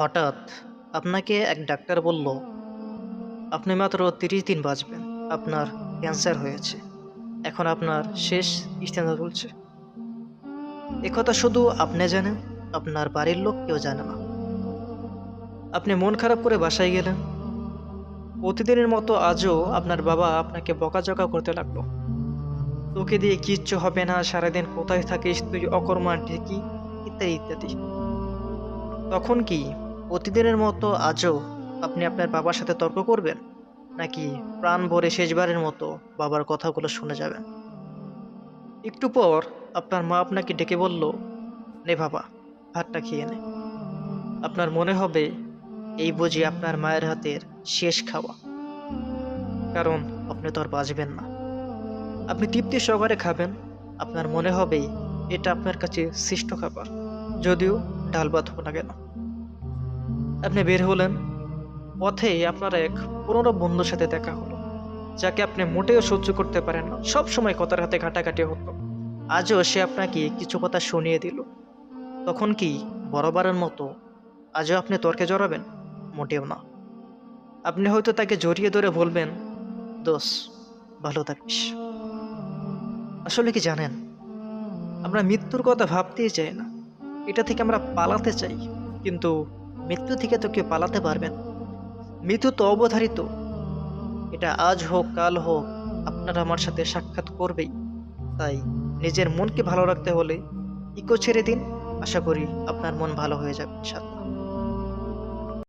হঠাৎ আপনাকে এক ডাক্তার বলল, আপনি মাত্র তিরিশ দিন বাঁচবেন। আপনার ক্যান্সার হয়েছে। এখন আপনার শেষ স্টেজে চলছে। একথা শুধু আপনি জানেন, আপনার বাড়ির লোক কেউ জানে না। আপনি মন খারাপ করে বাসায় গেলেন। প্রতিদিনের মতো আজও আপনার বাবা আপনাকে বকাঝকা করতে লাগল। তোকে দিয়ে কিচ্ছু হবে না, সারাদিন কোথায় থাকিস, তুই অকর্মা ঢেকি, ইত্যাদি ইত্যাদি। তখন কি প্রতিদিনের মতো আজও আপনি আপনার বাবার সাথে তর্ক করবেন? নাকি প্রাণ ভরে শেষবারের মতো বাবার কথাগুলো শুনে যাবেন? একটু পর আপনার মা আপনাকে ডেকে বলল, নে বাবা, ভাতটা খেয়ে নে। আপনার মনে হবে এই বুঝি আপনার মায়ের হাতের শেষ খাওয়া। কারণ আপনি তো আর বাঁচবেন না। আপনি তৃপ্তি সহকারে খাবেন। আপনার মনে হবে এটা আপনার কাছে শ্রেষ্ঠ খাবার। যদিও ডাল ভাত হোক না কেন? আপনি বের হলেন। পথে আপনার এক পুরনো বন্ধুর সাথে দেখা হলো, যাকে আপনি মোটেও সহ্য করতে পারেন না। সব সময় কথার হাতে ঘাটাঘাটি হতো। আজও সে আপনাকে কিছু কথা শুনিয়ে দিল। তখন কি বরাবরের মতো আজও আপনি তর্কে জড়াবেন? মোটেও না। আপনি হয়তো তাকে জড়িয়ে ধরে বলবেন দোষ ভালো থাকিস। আসলে কি জানেন? আমরা মৃত্যুর কথা ভাবতেই চাই না। এটা থেকে আমরা পালাতে চাই। কিন্তু মৃত্যু থেকে তো কেউ পালাতে পারবেন মৃত্যু তো অবধারিত। এটা আজ হোক, কাল হোক, আপনারা আমার সাথে সাক্ষাৎ করবেই। তাই নিজের মনকে ভালো রাখতে হলে ইকো ছেড়ে দিন। আশা করি আপনার মন ভালো হয়ে যাবে, ইনশাআল্লাহ।